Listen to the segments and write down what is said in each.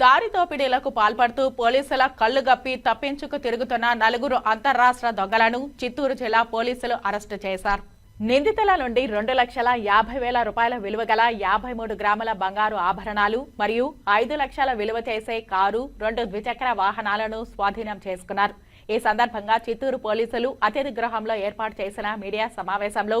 దారి దోపిడీలకు పాల్పడుతూ పోలీసుల కళ్ళు గప్పి తప్పించుకు తిరుగుతున్న నలుగురు అంతర్రాష్ట్ర దొంగలను చిత్తూరు జిల్లా పోలీసులు అరెస్టు చేశారు. నిందితుల నుండి రెండు లక్షల యాభై వేల రూపాయల విలువ గల యాభై మూడు గ్రాముల బంగారు ఆభరణాలు మరియు ఐదు లక్షల విలువ చేసే కారు రెండు ద్విచక్ర వాహనాలను స్వాధీనం చేసుకున్నారు. ఈ సందర్భంగా చిత్తూరు పోలీసులు అతిథి గృహంలో ఏర్పాటు చేసిన మీడియా సమావేశంలో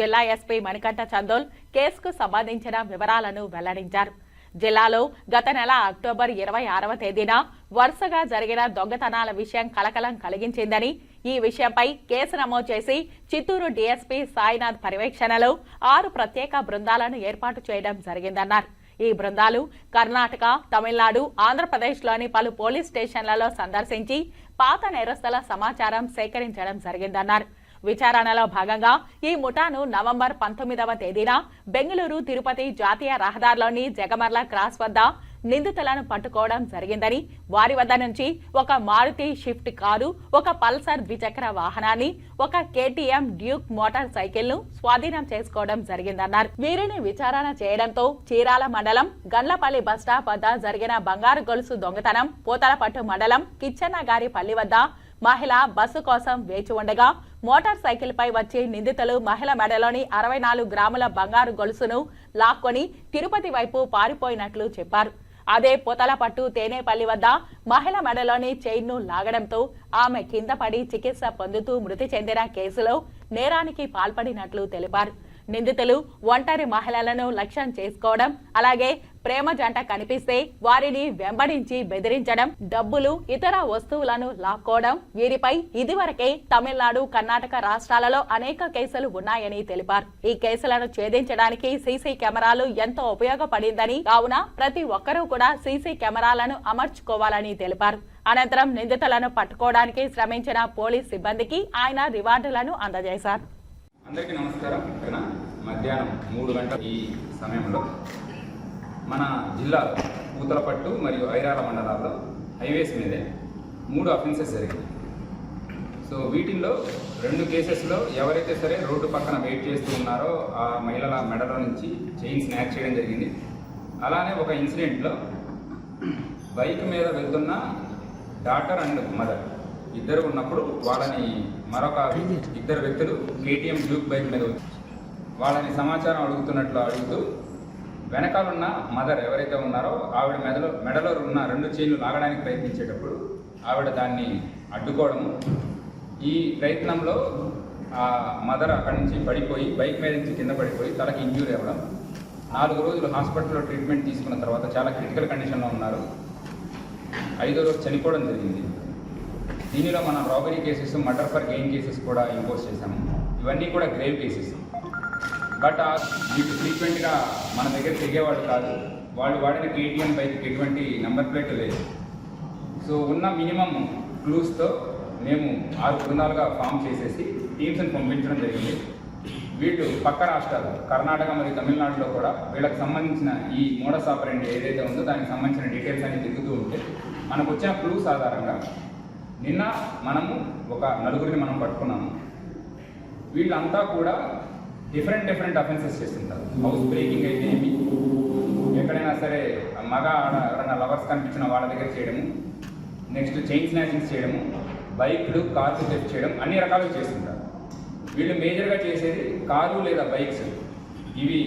జిల్లా ఎస్పీ మణికంఠ చందోల్ కేసుకు సంబంధించిన వివరాలను వెల్లడించారు. జిల్లాలో గత నెల అక్టోబర్ ఇరవై ఆరవ తేదీన వరుసగా జరిగిన దొంగతనాల విషయం కలకలం కలిగించిందని ఈ విషయంపై కేసు నమోదు చేసి చిత్తూరు డీఎస్పీ సాయినాథ్ పర్యవేక్షణలో ఆరు ప్రత్యేక బృందాలను ఏర్పాటు చేయడం జరిగిందన్నారు. ఈ బృందాలు కర్ణాటక తమిళనాడు ఆంధ్రప్రదేశ్లోని పలు పోలీస్ స్టేషన్లలో సందర్శించి పాత నేరస్తుల సమాచారం సేకరించడం జరిగిందన్నారు. విచారణలో భాగంగా ఈ ముఠాను నవంబర్ పంతొమ్మిదవ తేదీన బెంగళూరు తిరుపతి జాతీయ రహదారిలోని జగమర్ల క్రాస్ వద్ద నిందితులను పట్టుకోవడం జరిగిందని వారి వద్ద నుంచి ఒక మారుతి షిఫ్ట్ కారు ఒక పల్సర్ ద్విచక్ర వాహనాన్ని ఒక కేటీఎం డ్యూక్ మోటార్ సైకిల్ను స్వాధీనం చేసుకోవడం జరిగిందన్నారు. వీరిని విచారణ చేయడంతో చీరాల మండలం గండ్లపల్లి బస్టాప్ వద్ద జరిగిన బంగారు గొలుసు దొంగతనం పూతలపట్టు మండలం కిచ్చన్న గారి పల్లి వద్ద మహిళ బస్సు కోసం వేచి ఉండగా మోటార్ సైకిల్ పై వచ్చి నిందితులు మహిళ మెడలోని అరవై నాలుగు గ్రాముల బంగారు గొలుసును లాక్కొని తిరుపతి వైపు పారిపోయినట్లు చెప్పారు. అదే పొతలపట్టు తేనేపల్లి వద్ద మహిళ మెడలోని చైన్ను లాగడంతో ఆమె కింద పడి చికిత్స పొందుతూ మృతి చెందిన కేసులో నేరానికి పాల్పడినట్లు తెలిపారు. నిందితులు ఒంటరి మహిళలను లక్ష్యం చేసుకోవడం అలాగే ప్రేమ జంట కనిపిస్తే వారిని వెంబడించి బెదిరించడం డబ్బులు ఇతర వస్తువులను లాక్కోవడం. వీరిపై ఇదివరకే తమిళనాడు కర్ణాటక రాష్ట్రాలలో అనేక కేసులు ఉన్నాయని తెలిపారు. ఈ కేసులను ఛేదించడానికి సీసీ కెమెరాలు ఎంతో ఉపయోగపడిందని కావున ప్రతి ఒక్కరూ కూడా సీసీ కెమెరాలను అమర్చుకోవాలని తెలిపారు. అనంతరం నిందితులను పట్టుకోవడానికి శ్రమించిన పోలీస్ సిబ్బందికి ఆయన రివార్డులను అందజేశారు. అందరికీ నమస్కారం. ఇక్కడ మధ్యాహ్నం మూడు గంటల ఈ సమయంలో మన జిల్లాలో పూతలపట్టు మరియు ఐరాల మండలాల్లో హైవేస్ మీదే మూడు అఫెన్సెస్ జరిగాయి సో వీటిల్లో రెండు కేసెస్లో ఎవరైతే సరే రోడ్డు పక్కన వెయిట్ చేస్తూ ఉన్నారో ఆ మహిళల మెడలో నుంచి చైన్ స్నాక్ చేయడం జరిగింది. అలానే ఒక ఇన్సిడెంట్లో బైక్ మీద వెళ్తున్న డాటర్ అండ్ మదర్ ఇద్దరు ఉన్నప్పుడు వాళ్ళని మరొక ఇద్దరు వ్యక్తులు కేటీఎం డ్యూక్ బైక్ మీద వచ్చి వాళ్ళని సమాచారం అడుగుతున్నట్లు అడుగుతూ వెనకాలన్న మదర్ ఎవరైతే ఉన్నారో ఆవిడ మెడలో మెడలో ఉన్న రెండు చైన్లు లాగడానికి ప్రయత్నించేటప్పుడు ఆవిడ దాన్ని అడ్డుకోవడము. ఈ ప్రయత్నంలో ఆ మదర్ అక్కడి నుంచి పడిపోయి బైక్ మీద నుంచి కింద పడిపోయి తలకి ఇంజ్యూరీ అవ్వడం. నాలుగు రోజులు హాస్పిటల్లో ట్రీట్మెంట్ తీసుకున్న తర్వాత చాలా క్రిటికల్ కండిషన్లో ఉన్నారు. ఐదో రోజు చనిపోవడం జరిగింది. దీనిలో మనం robbery cases murder for gain cases కూడా ఇంపోజ్ చేశాము. ఇవన్నీ కూడా గ్రేవ్ కేసెస్. బట్ ఆ వీళ్ళు ఫ్రీక్వెంట్గా మన దగ్గర తిరిగేవాడు కాదు. వాళ్ళు వాడిన కేటీఎం బైక్కి ఎటువంటి నెంబర్ ప్లేట్ లేదు. సో ఉన్న మినిమం క్లూస్తో మేము ఆరు బృందాలుగా ఫామ్ చేసేసి టీమ్స్ని పంపించడం జరిగింది. వీళ్ళు పక్క రాష్ట్రాలు కర్ణాటక మరియు తమిళనాడులో కూడా వీళ్ళకి సంబంధించిన ఈ మోడస్ ఆపరెంట్ ఏదైతే ఉందో దానికి సంబంధించిన డీటెయిల్స్ అన్ని తిరుగుతూ ఉంటే మనకు వచ్చిన క్లూస్ ఆధారంగా నిన్న మనము ఒక నలుగురిని మనం పట్టుకున్నాము. వీళ్ళంతా కూడా డిఫరెంట్ డిఫరెంట్ అఫెన్సెస్ చేస్తుంటారు. హౌస్ బ్రేకింగ్ అయితే ఏమి? ఎక్కడైనా సరే మగ ఆడ ఎవరైనా లవర్స్ కనిపించిన వాళ్ళ దగ్గర చేయడము నెక్స్ట్ చైన్ స్నాచింగ్స్ చేయడము బైక్లు కార్లు థెఫ్ట్ చేయడం అన్ని రకాలుగా చేస్తుంటారు. వీళ్ళు మేజర్గా చేసేది కారు లేదా బైక్స్. ఇవి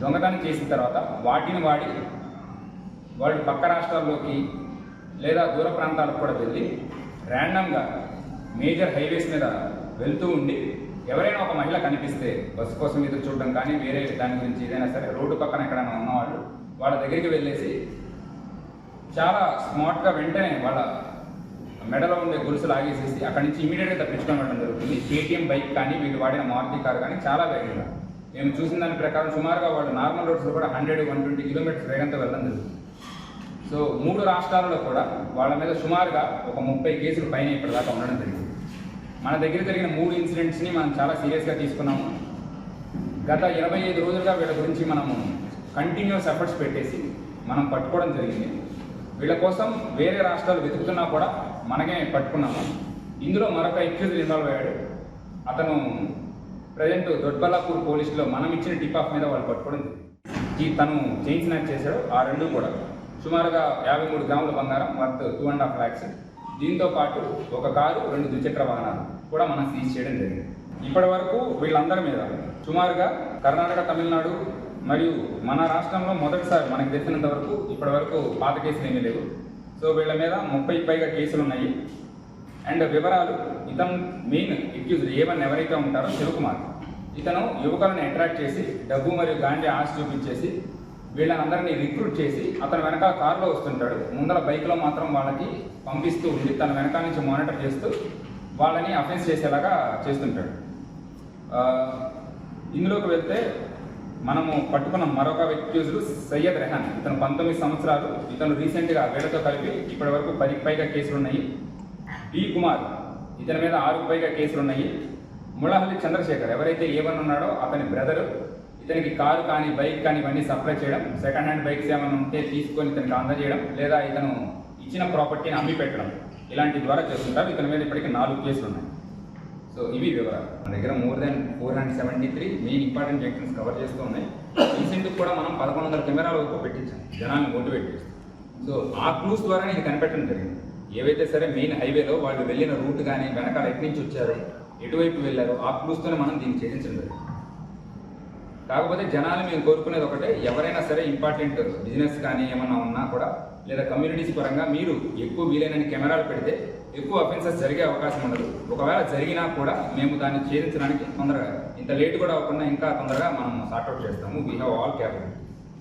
దొంగతనం చేసిన తర్వాత వాటిని వాడి వాళ్ళు పక్క రాష్ట్రాల్లోకి లేదా దూర ప్రాంతాలకు కూడా వెళ్ళి ర్యాండమ్గా మేజర్ హైవేస్ మీద వెళ్తూ ఉండి ఎవరైనా ఒక మహిళ కనిపిస్తే బస్సు కోసం ఎదురు చూడడం కానీ వేరే దాని గురించి ఏదైనా సరే రోడ్డు పక్కన ఎక్కడైనా ఉన్నవాళ్ళు వాళ్ళ దగ్గరికి వెళ్ళేసి చాలా స్మార్ట్గా వెంటనే వాళ్ళ మెడలో ఉండే గొలుసు లాగేసేసి అక్కడి నుంచి ఇమీడియట్గా తప్పించుకోవడం జరుగుతుంది. కేటీఎం బైక్ కానీ వీళ్ళు వాడిన మారుతి కారు కానీ చాలా వేగంగా. మేము చూసిన దాని ప్రకారం సుమారుగా వాళ్ళు నార్మల్ రోడ్స్లో కూడా హండ్రెడ్ వన్ ట్వంటీ కిలోమీటర్స్ వేగంతో వెళ్ళడం జరుగుతుంది. సో మూడు రాష్ట్రాలలో కూడా వాళ్ళ మీద సుమారుగా ఒక ముప్పై కేసులు పైన ఇప్పటిదాకా ఉండడం జరిగింది. మన దగ్గర జరిగిన మూడు ఇన్సిడెంట్స్ని మనం చాలా సీరియస్గా తీసుకున్నాము. గత ఇరవై ఐదు రోజులుగా వీళ్ళ గురించి మనము కంటిన్యూస్ ఎఫర్ట్స్ పెట్టేసి మనం పట్టుకోవడం జరిగింది. వీళ్ళ కోసం వేరే రాష్ట్రాలు వెతుకుతున్నా కూడా మనమే పట్టుకున్నాము ఇందులో మరొక ఎక్యూజ్ ఇన్వాల్వ్ అయ్యాడు. అతను ప్రజెంట్ దొడ్బల్లాపూర్ పోలీసులో మనం ఇచ్చిన టిప్ ఆఫ్ మీద వాళ్ళు పట్టుకోవడం జరిగింది. ఈ తను చైన్ చేశాడు ఆ రెండు కూడా. సుమారుగా యాభై మూడు గ్రాముల బంగారం worth two and half lakhs దీంతో పాటు ఒక కారు రెండు ద్విచక్ర వాహనాలు కూడా మనం సీజ్ చేయడం జరిగింది. ఇప్పటి వరకు వీళ్ళందరి మీద సుమారుగా కర్ణాటక తమిళనాడు మరియు మన రాష్ట్రంలో మొదటిసారి మనకు తెలిసినంత వరకు ఇప్పటి వరకు పాత కేసులు ఏమీ లేవు. సో వీళ్ళ మీద ముప్పై పైగా కేసులు ఉన్నాయి. అండ్ వివరాలు ఇతను మెయిన్ ఎక్యూజ్డ్ ఏమని ఎవరైతే ఉంటారో శివకుమార్. ఇతను యువకులను అట్రాక్ట్ చేసి డబ్బు మరియు గాంజా ఆశ చూపించేసి వీళ్ళందరినీ రిక్రూట్ చేసి అతను వెనక కారులో వస్తుంటాడు. ముందర బైక్లో మాత్రం వాళ్ళకి పంపిస్తూ ఉండి తన వెనకాల నుంచి మానిటర్ చేస్తూ వాళ్ళని అఫెన్స్ చేసేలాగా చేస్తుంటాడు. ఇందులోకి వెళ్తే మనము పట్టుకున్న మరొక వ్యక్తిజులు సయ్యద్ రెహాన్. ఇతను పంతొమ్మిది సంవత్సరాలు ఇతను రీసెంట్గా వీళ్ళతో కలిపి ఇప్పటి వరకు పదికి పైగా కేసులు ఉన్నాయి. పి కుమార్ ఇతని మీద ఆరుకు పైగా కేసులు ఉన్నాయి. ముళహల్లి చంద్రశేఖర్ ఎవరైతే ఏమన్నా ఉన్నాడో అతని బ్రదరు ఇతనికి కారు కానీ బైక్ కానీ ఇవన్నీ సప్లై చేయడం సెకండ్ హ్యాండ్ బైక్స్ ఏమైనా ఉంటే తీసుకొని ఇతనికి అందజేయడం లేదా ఇతను ఇచ్చిన ప్రాపర్టీని అమ్మి పెట్టడం ఇలాంటి ద్వారా చేస్తుంటారు. ఇతని మీద ఇప్పటికీ నాలుగు కేసులు ఉన్నాయి. సో ఇవి వివరాలు. మన దగ్గర more than four hundred seventy three main important junctions cover చేస్తూ ఉన్నాయి. రీసెంట్ కూడా మనం పదకొండు వందల కెమెరాల వరకు పెట్టించాం. జనాన్ని మోటివేట్ చేస్తాం సో ఆ క్లూస్ ద్వారానే ఇది కనిపెట్టడం జరిగింది. ఏవైతే సరే మెయిన్ హైవేలో వాళ్ళు వెళ్ళిన రూట్ కానీ వెనకాల ఎటు నుంచి వచ్చారు ఎటువైపు వెళ్ళారు ఆ క్లూస్తోనే మనం దీన్ని ఛేదించడం జరిగింది. కాకపోతే జనాలు మేము కోరుకునేది ఒకటే ఎవరైనా సరే ఇంపార్టెంట్ బిజినెస్ కానీ ఏమన్నా ఉన్నా కూడా లేదా కమ్యూనిటీస్ పరంగా మీరు ఎక్కువ వీలైనన్ని కెమెరాలు పెడితే ఎక్కువ అఫెన్సెస్ జరిగే అవకాశం ఉండదు. ఒకవేళ జరిగినా కూడా మేము దాన్ని ఛేదించడానికి తొందరగా ఇంత లేట్ కూడా అవ్వకుండా ఇంకా తొందరగా మనం సార్ట్అవుట్ చేస్తాము. We have all capability